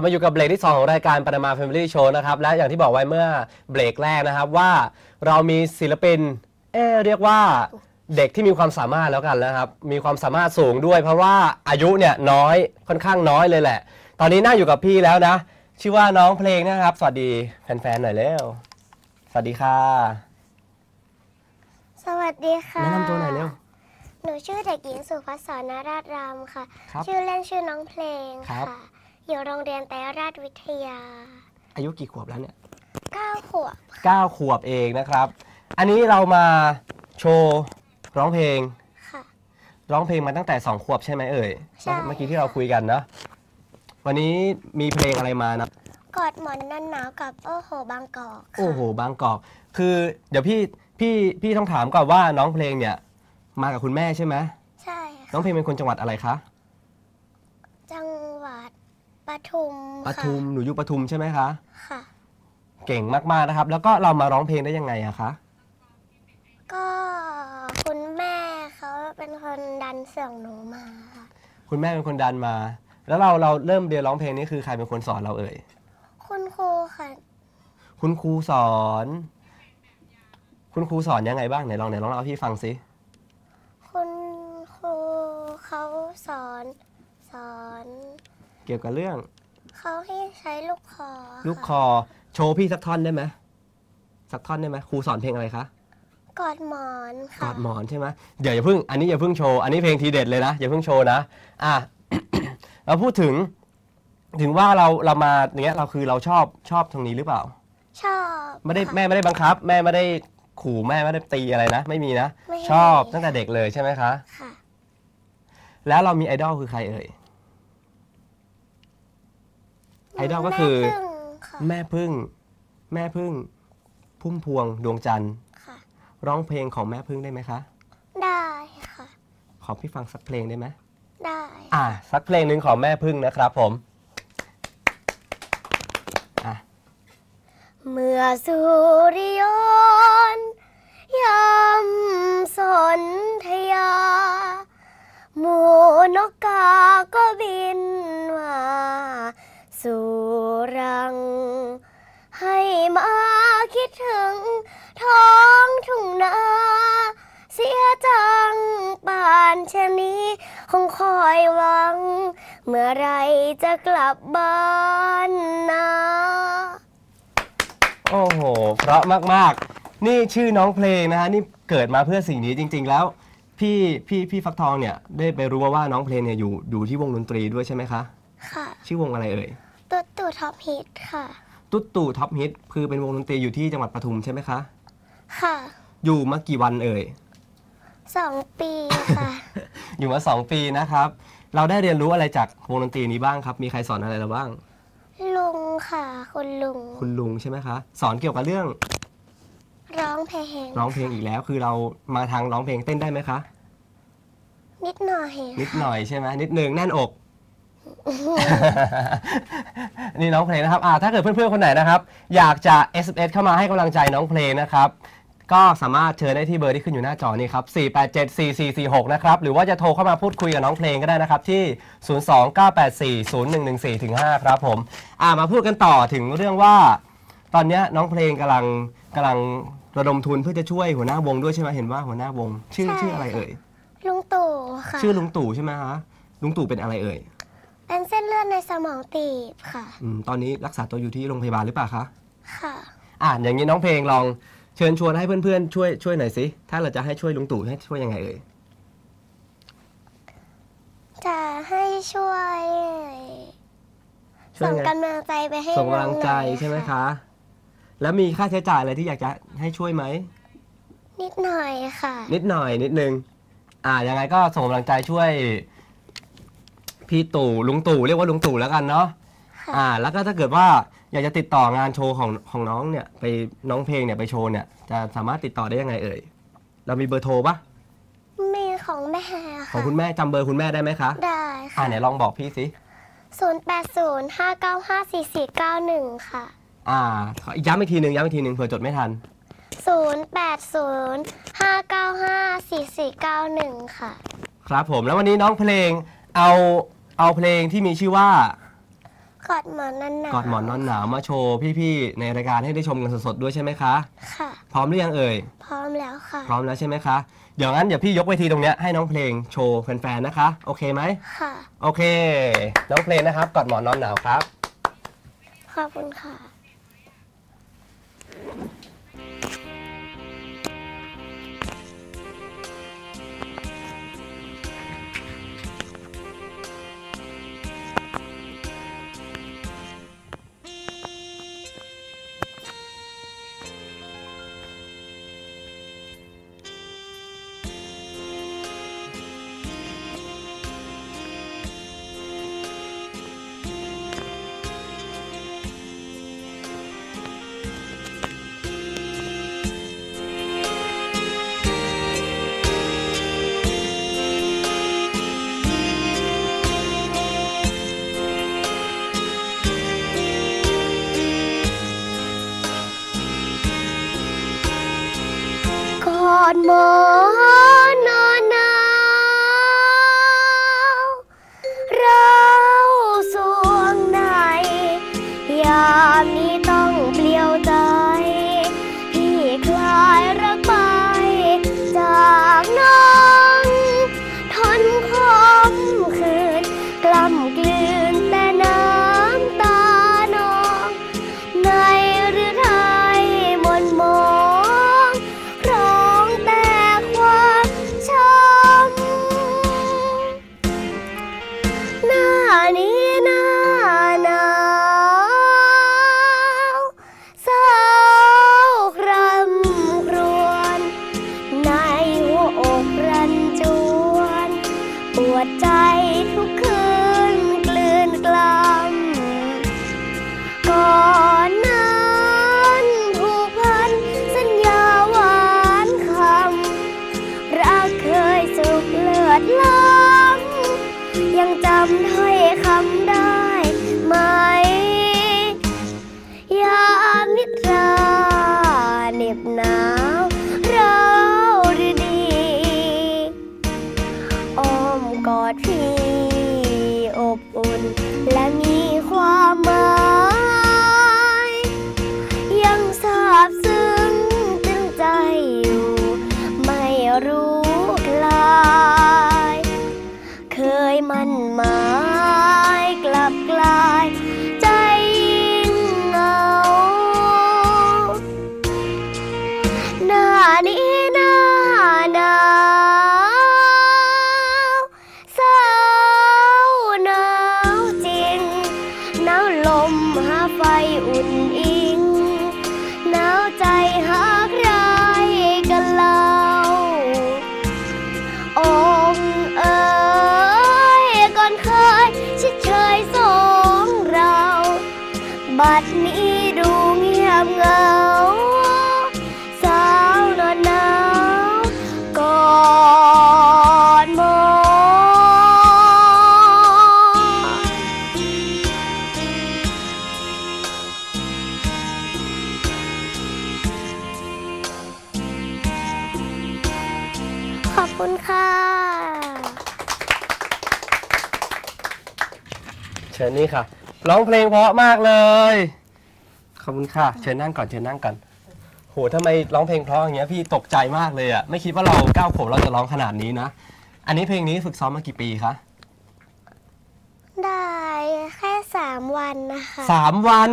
กลับมาอยู่กับเบรกที่ 2 ของรายการป a นามา Family Show นะครับ และอย่างที่บอกไว้เมื่อเบรกแรกนะครับว่าเรามีศิลปิน เอ๊ะเรียกว่าเด็กที่มีความสามารถแล้วกันนะครับ มีความสามารถสูงด้วย เพราะว่าอายุเนี่ยน้อยค่อนข้างน้อยเลยแหละ ตอนนี้นั่งอยู่กับพี่แล้วนะ ชื่อว่าน้องเพลงนะครับ สวัสดีแฟนๆหน่อยเร็วสวัสดีค่ะสวัสดีค่ะแนะนำตัวหน่อยเร็ว หนูชื่อเด็กหญิงสุภัสสรนาราชรามค่ะ ครับชื่อเล่นชื่อน้องเพลงครับ ค่ะ อยู่โรงเรียนไตรราชวิทยา อายุกี่ขวบแล้วเนี่ย9ขวบ9ขวบเองนะครับ อันนี้เรามาโชว์ร้องเพลง ค่ะ ร้องเพลงมาตั้งแต่2ขวบใช่ไหมเอ่ย ใช่ เมื่อกี้ที่เราคุยกันเนอะวันนี้มีเพลงอะไรมานะ กอดหมอนนันหนาวกับโอ้โหบางกอกค่ะโอ้โห บางกอก คือเดี๋ยวพี่พี่พี่ต้องถามก่อนว่าน้องเพลงเนี่ยมากับคุณแม่ใช่ไหมใช่น้องเพลงเป็นคนจังหวัดอะไรคะจังหวัด ปทุมปค่ะทุมหนูอยู่ปทุมใช่ไหมคะ ค่ะ เก่งมากๆนะครับ แล้วก็เรามาร้องเพลงได้ยังไงอะคะ ก็คุณแม่เขาเป็นคนดันเสียงหนูมาค่ะคุณแม่เป็นคนดันมา แล้วเราเราเริ่มเรียนร้องเพลงนี่คือใครเป็นคนสอนเราเอ่ย คุณครูค่ะ คุณครูสอน คุณครูสอนยังไงบ้างไหนลองไหนลองเล่าให้พี่ฟังสิคุณครูเขาสอนสอนเกี่ยวกับเรื่อง เขาให้ใช้ลูกคอลูกคค่ะอโชว์พี่สักท่อนได้ไหมสักท่อนได้ไหมครูสอนเพลงอะไรคะกอดหมอนกค่ะอดหมอนใช่ไหมเดี๋ยวอย่าเพิ่ง อันนี้อย่าเพิ่งโชว์ อันนี้เพลงทีเด็ดเลยนะอย่าเพิ่งโชว์นะ อะ เราพูดถึง ถึงว่าเราเรามาอย่างเงี้ยเราคือเราชอบชอบตรงนี้หรือเปล่า ชอบไม่ได้ค่ะ แม่ไม่ได้บังคับ แม่ไม่ได้ขู่แม่ไม่ได้ตีอะไรนะ ไม่มีนะ ไม่ให้ชอบตั้งแต่เด็กเลยใช่ไหมคะ ค่ะ แล้วเรามีไอดอลคือใครเอ่ย ไอดอลก็คือแม่พึ่งค่ะแม่พึ่ง แม่พึ่ง พุ่มพวงดวงจันทร์ค่ะ ร้องเพลงของแม่พึ่งได้ไหมคะ ได้ค่ะ ขอพี่ฟังสักเพลงได้ไหมได้ อะสักเพลงหนึ่งของแม่พึ่งนะครับผมอะเมื่อสุริยนต์ยำสนธยา หมูนกกาก็บินมา สู่รัง ให้มาคิดถึง ท้องทุ่งนา เสียจังป่านเช่นนี้ คงคอยหวัง เมื่อไรจะกลับบ้านนา โอ้โห เพราะมาก ๆ นี่ชื่อน้องเพลงนะฮะ นี่เกิดมาเพื่อสิ่งนี้จริง ๆ แล้ว พี่พี่พี่ฟักทองเนี่ยได้ไปรู้มาว่าน้องเพลงเนี่ยอยู่อยู่ที่วงดนตรีด้วยใช่ไหมคะ ค่ะ ชื่อวงอะไรเอ่ย ตุ๊ดตู่ท็อปฮิตค่ะ ตุ๊ดตู่ท็อปฮิตคือเป็นวงดนตรีอยู่ที่จังหวัดปทุมใช่ไหมคะ ค่ะ อยู่มากี่วันเอ่ยสองปีค่ะ อยู่มา2ปีนะครับ เราได้เรียนรู้อะไรจากวงดนตรีนี้บ้างครับ มีใครสอนอะไรเราบ้าง ลุงค่ะ คุณลุง คุณลุงใช่ไหมคะ สอนเกี่ยวกับเรื่อง ร้องเพลง ร้องเพลงอีกแล้ว คือเรามาทางร้องเพลงเต้นได้ไหมคะ นิดหน่อย นิดหน่อยใช่ไหมนิดนึงแน่นอก นี่น้องเพลงนะครับอ่าถ้าเกิดเพื่อนๆคนไหนนะครับ อยากจะ SMS เข้ามาให้กำลังใจน้องเพลงนะครับ ก็สามารถเชิญได้ที่เบอร์ที่ขึ้นอยู่หน้าจอนี่ครับ 4874446 นะครับ หรือว่าจะโทรเข้ามาพูดคุยกับน้องเพลงก็ได้นะครับที่ 029840114ถึง5ครับผมอ่ามาพูดกันต่อถึงเรื่องว่า ตอนเนี้ยน้องเพลงกำลังกำลังระดมทุนเพื่อจะช่วยหัวหน้าวงด้วยใช่ไหมเห็นว่าหัวหน้าวง ชื่อชื่ออะไรเอ่ย ลุงตู่ค่ะ ชื่อลุงตู่ใช่ไหมคะลุงตู่เป็นอะไรเอ่ย เป็นเส้นเลือดในสมองตีบค่ะอมตอนนี้รักษาตัวอยู่ที่โรงพยาบาลหรือเปล่าคะ ค่ะ อ่าอย่างนี้น้องเพลงลองเชิญชวนให้เพื่อนๆ ช่วยช่วยหน่อยสิ ถ้าเราจะให้ช่วยลุงตู่ให้ช่วยยังไงเอ่ย จะให้ช่วยช่วยส่งไง กำลังใจไปให้ส่งกำลังใจน้อน่อยใช่ไหมคะ แล้วมีค่าใช้จ่ายอะไรที่อยากจะให้ช่วยไหม นิดหน่อยค่ะ นิดหน่อยนิดนึง อ่ายังไงก็ส่งกำลังใจช่วย พี่ตู่ลุงตู่เรียกว่าลุงตู่แล้วกันเนาะค่ะอ่า แล้วก็ถ้าเกิดว่าอยากจะติดต่องานโชว์ของของน้องเนี่ยไปน้องเพลงเนี่ยไปโชว์เนี่ยจะสามารถติดต่อได้ยังไงเอ่ยเรามีเบอร์โทรปะมีของแม่ขอค่ะงคุณแม่จำเบอร์คุณแม่ได้ไหมคะได้อ่าค่ะไหนลองบอกพี่สิศูนย์แปดศูนย์ห้าเก้าห้าสี่สี่เก้าหนึ่งค่ะ อ่าขอย้ำอีกทีหนึ่งย้ำอีกทีหนึ่งเผื่อจดไม่ทันศูนย์แปดศูนย์ห้าเก้าห้าสี่สี่เก้าหนึ่งค่ะ ครับผมแล้ววันนี้น้องเพลงเอา เอาเพลงที่มีชื่อว่ากอดหมอนนอนหนาวกอดหมอนนอนหนาวมาโชว์พี่ๆในรายการให้ได้ชมกันสดๆด้วยใช่ไหมคะ ค่ะ พร้อมหรือยังเอ่ย พร้อมแล้วค่ะ พร้อมแล้วใช่ไหมคะ เดี๋ยวงั้นเดี๋ยวพี่ยกเวทีตรงเนี้ยให้น้องเพลงโชว์แฟนๆนะคะ โอเคไหม ค่ะ โอเค น้องเพลงนะครับกอดหมอนนอนหนาวครับ ขอบคุณค่ะ กอ อบคุณค่ะ เชิญนี่ค่ะ ร้องเพลงเพราะมากเลย ขอบคุณค่ะ เชิญนั่งก่อน เชิญนั่งก่อน โหทำไมร้องเพลงเพราะอย่างเงี้ยพี่ตกใจมากเลยอะไม่คิดว่าเราก้าวขวบเราจะร้องขนาดนี้นะ อันนี้เพลงนี้ฝึกซ้อมมากี่ปีคะ ได้แค่สามวันนะคะสามวัน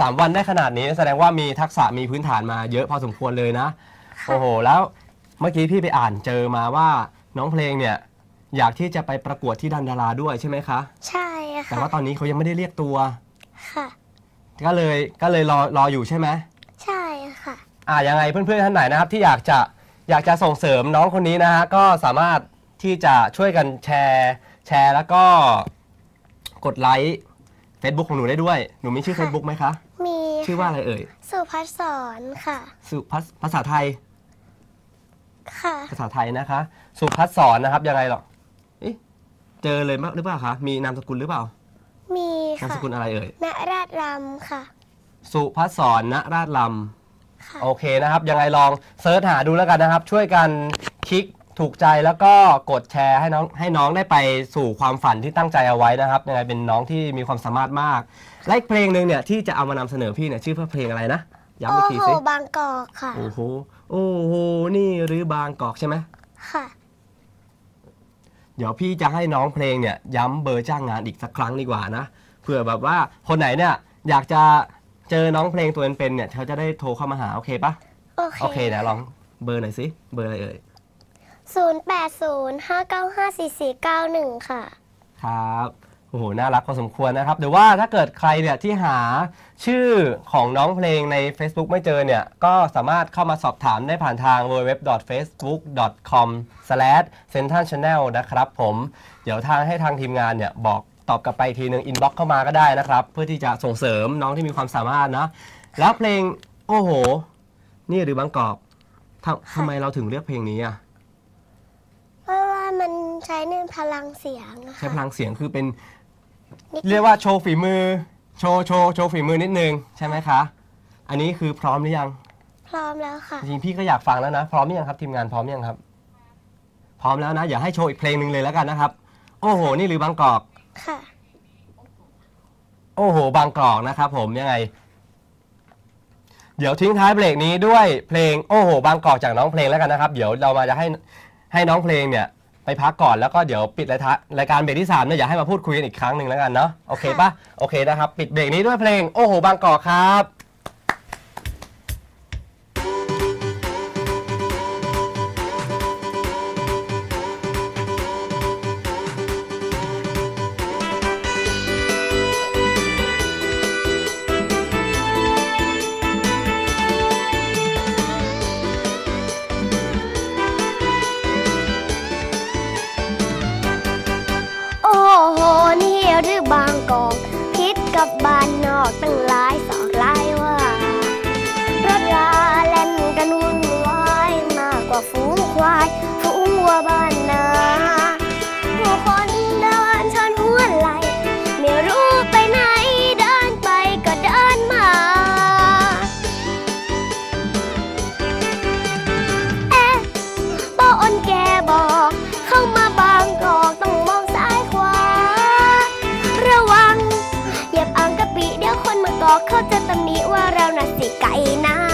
สามวันได้ขนาดนี้ แสดงว่ามีทักษะมีพื้นฐานมาเยอะพอสมควรเลยนะ โอ้โห แล้ว เมื่อกี้พี่ไปอ่านเจอมาว่าน้องเพลงเนี่ยอยากที่จะไปประกวดที่ดันดาราด้วยใช่ไหมคะ ใช่แต่ค่ะว่าตอนนี้เขายังไม่ได้เรียกตัว ค่ะ ก็เลยก็เลยรอรออยู่ใช่ไหมใช่ค่ะ อ่ายังไงเพื่อนๆท่านไหนนะครับ ที่อยากจะอยากจะส่งเสริมน้องคนนี้นะฮะก็สามารถที่จะช่วยกันแชร์แชร์แล้วก็กดไลค์ Facebook ของหนูได้ด้วย หนูมีชื่อ ค่ะ Facebook ไหมคะ มีชื่อว่าอะไรเอ่ย สุพัฒสอนค่ะ สุภาษภาษาไทย ค่ะ ภาษาไทยนะคะ สุพัฒสอนนะครับยังไงหรอเอ๊ะเจอเลยมั้ยหรือเปล่าคะมีนามสกุลหรือเปล่า มีนามค่ะสกุลอะไรเอ่ย ณราชรำค่ะ สุพัฒสอนณราชลค่ะำโอเคนะครับ ยังไงลองเซิร์ชหาดูแล้วกันนะครับ ช่วยกันคลิกถูกใจแล้วก็กดแชร์ให้น้องให้น้องได้ไปสู่ความฝันที่ตั้งใจเอาไว้นะครับยังไงเป็นน้องที่มีความสามารถมาก และอีกเพลงหนึ่งเนี่ยที่จะเอามานำเสนอพี่เนี่ยชื่อเพลงอะไรนะ ย้ำโอ้อีกทีโหสิบางกอกค่ะ โอ้โหโอ้โหนี่หรือบางกอกใช่ไหมค่ะ เดี๋ยวพี่จะให้น้องเพลงเนี่ย ย้ำเบอร์จ้างงานอีกสักครั้งดีกว่านะเผื่อแบบว่าคนไหนเนี่ยอยากจะเจอน้องเพลงตัวเป็นๆเนี่ยเขาจะได้โทรเข้ามาหาโอเคปะโอเคโอเคนะลองเบอร์หน่อยสิเบอร์อะไรเอ่ยศูนย์แปดศูนย์ห้าเก้าห้าสี่สี่เก้าหนึ่งค่ะ ครับโอ้โห น่ารักพอสมควรนะครับหรือว่าถ้าเกิดใครเนี่ยที่หาชื่อของน้องเพลงใน Facebook ไม่เจอเนี่ย ก็สามารถเข้ามาสอบถามได้ผ่านทาง www.facebook.com/centralchannel นะครับผม เดี๋ยวทางให้ทางทีมงานเนี่ยบอกตอบกลับไปอีกทีหนึ่งอินบ็อกเข้ามาก็ได้นะครับ เพื่อที่จะส่งเสริมน้องที่มีความสามารถนะแล้วเพลงโอ้โห นี่หรือบางกอกทำทำไมเราถึงเลือกเพลงนี้อะเพราะว่ามันใช้ในพลังเสียงอะใช้ค่ะพลังเสียงคือเป็นนิด เรียกว่าโชว์ฝีมือ โชว์โชว์โชว์ฝีมือนิดนึงใช่ไหมคะ อันนี้คือพร้อมหรือยัง พร้อมแล้วค่ะ จริงๆพี่ก็อยากฟังแล้วนะ พร้อมหรือยังครับทีมงานพร้อมหรือยังครับ พร้อมแล้วนะ อย่าให้โชว์อีกเพลงหนึ่งเลยแล้วกันนะครับ โอ้โห นี่หรือบางกอก ค่ะ โอ้โห บางกอกนะครับผมยังไง เดี๋ยวทิ้งท้ายเบรกนี้ด้วยเพลงโอ้โห บางกอกจากน้องเพลงแล้วกันนะครับ เดี๋ยวเรามาจะให้ให้น้องเพลงเนี่ย ไปพักก่อนแล้วก็เดี๋ยวปิดรายทะรายการเบรกที่สามเนี่ยอยากให้มาพูดคุยกันอีกครั้งหนึ่งแล้วกันเนาะโอเคปะโอเคนะครับ ปิดเบรกนี้ด้วยเพลงโอ้โหบางกอกครับ จะตำหนิว่าเราน่ะสิไก่นา